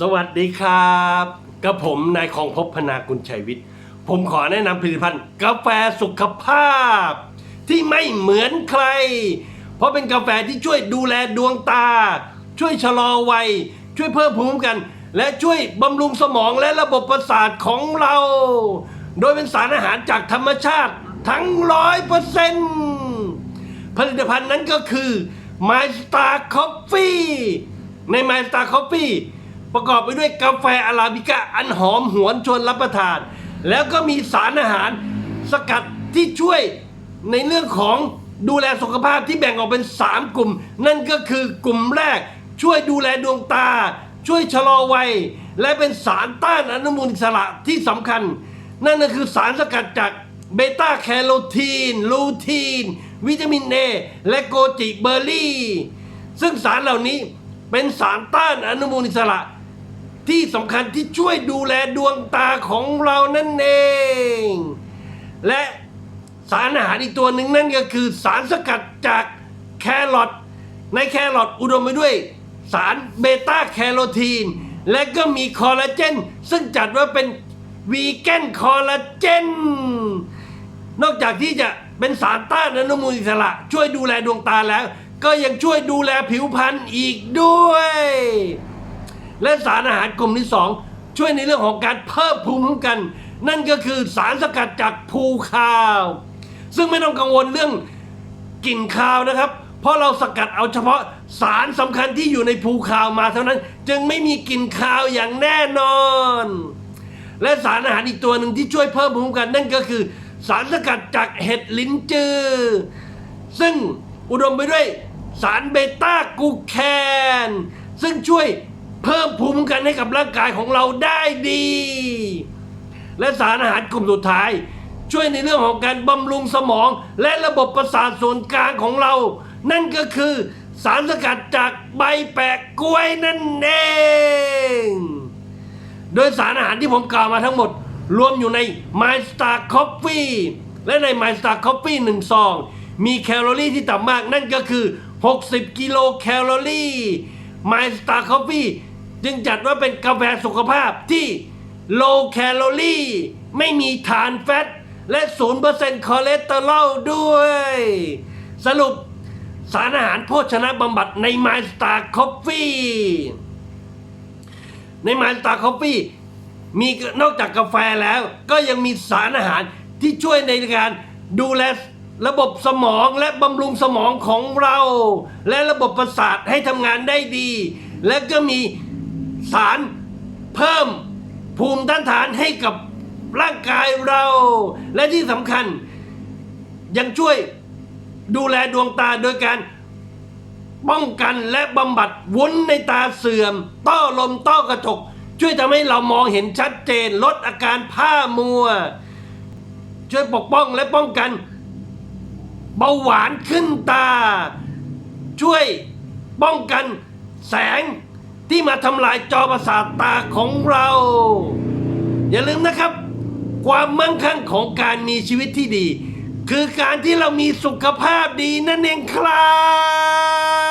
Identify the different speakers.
Speaker 1: สวัสดีครับกับผมนายของพบพนากุลชัยวิทย์ ผมขอแนะนำผลิตภัณฑ์ กาแฟสุขภาพ ที่ไม่เหมือนใคร เพราะเป็นกาแฟที่ช่วยดูแลดวงตา ช่วยชะลอวัย ช่วยเพิ่มภูมิคุ้มกัน และช่วยบำรุงสมองและระบบประสาทของเรา โดยเป็นสารอาหารจากธรรมชาติทั้งร้อยเปอร์เซ็นต์ผลิตภัณฑ์นั้นก็คือ My Star Coffee ใน My Star Coffee ประกอบไปด้วยกาแฟอาราบิก้าอันหอมหวนชวนรับประทาน แล้วก็มีสารอาหารสกัดที่ช่วยในเรื่องของดูแลสุขภาพที่แบ่งออกเป็น 3 กลุ่ม นั่นก็คือกลุ่มแรก ช่วยดูแลดวงตา ช่วยชะลอวัย และเป็นสารต้านอนุมูลอิสระที่สำคัญ นั่นก็คือสารสกัดจากเบต้าแคโรทีน ลูทีน วิตามินเอและโกจิเบอร์รี่ ซึ่งสารเหล่านี้เป็นสารต้านอนุมูลอิสระ ที่สำคัญที่ช่วยดูแลดวงตาของเรานั่นเอง และสารอาหารอีกตัวหนึ่งนั่นก็คือสารสกัดจากแครอทในแครอทอุดมไปด้วย สารเบต้าแคโรทีน และก็มีคอลลาเจน ซึ่งจัดว่าเป็นวีแกนคอลลาเจน นอกจากที่จะเป็นสารต้านอนุมูลอิสระ ช่วยดูแลดวงตาแล้ว ก็ยังช่วยดูแลผิวพรรณอีกด้วย และสารอาหารกลุ่มที่สองช่วยในเรื่องของการเพิ่มภูมิคุ้มกัน นั่นก็คือสารสกัดจากภูคาว ซึ่งไม่ต้องกังวลเรื่องกลิ่นคาวนะครับ เพราะเราสกัดเอาเฉพาะสารสำคัญที่อยู่ในภูคาวมาเท่านั้น จึงไม่มีกลิ่นคาวอย่างแน่นอน และสารอาหารอีกตัวหนึ่งที่ช่วยเพิ่มภูมิคุ้มกัน นั่นก็คือ สารสกัดจากเห็ดลิ้นจือ ซึ่งอุดมไปด้วยสารเบต้ากูแคน ซึ่งช่วย เพิ่มภูมิคุ้มกันให้กับร่างกายของเราได้ดี และสารอาหารกลุ่มสุดท้าย ช่วยในเรื่องของการบำรุงสมอง และระบบประสาทส่วนกลางของเรา นั่นก็คือสารสกัดจากใบแปะกล้วยนั่นเอง โดยสารอาหารที่ผมกล่าวมาทั้งหมด รวมอยู่ใน My Star Coffee และใน My Star Coffee 1ซอง มีแคลอรี่ที่ต่ำมากนั่นก็คือ 60 กิโลแคลอรี่ My Star Coffee จึงจัดว่าเป็นกาแฟสุขภาพที่ low แคลอรี่ ไม่มีฐานแฟต และ 0%คอเลสเตอรอลด้วย สรุปสารอาหารโภชนะบำบัดใน My Star Coffee ในมาสตาร์คอฟฟี่มีนอกจากกาแฟแล้วก็ยังมีสารอาหารที่ช่วยในการดูแลระบบสมองและบำรุงสมองของเรา และระบบประสาทให้ทำงานได้ดี และก็มี สารเพิ่มภูมิต้านทานให้กับร่างกายเรา และที่สำคัญ ยังช่วยดูแลดวงตาโดยการป้องกันและบำบัดวุ้นในตาเสื่อม ต้อลมต้อกระจกช่วยทำให้เรามองเห็นชัดเจนลดอาการผ้ามัว ช่วยปกป้องและป้องกัน เบาหวานขึ้นตา ช่วยป้องกันแสง ที่มาทำลายจอประสาทตาของเรา อย่าลืมนะครับ ความมั่งคั่งของการมีชีวิตที่ดี คือการที่เรามีสุขภาพดีนั่นเองครับ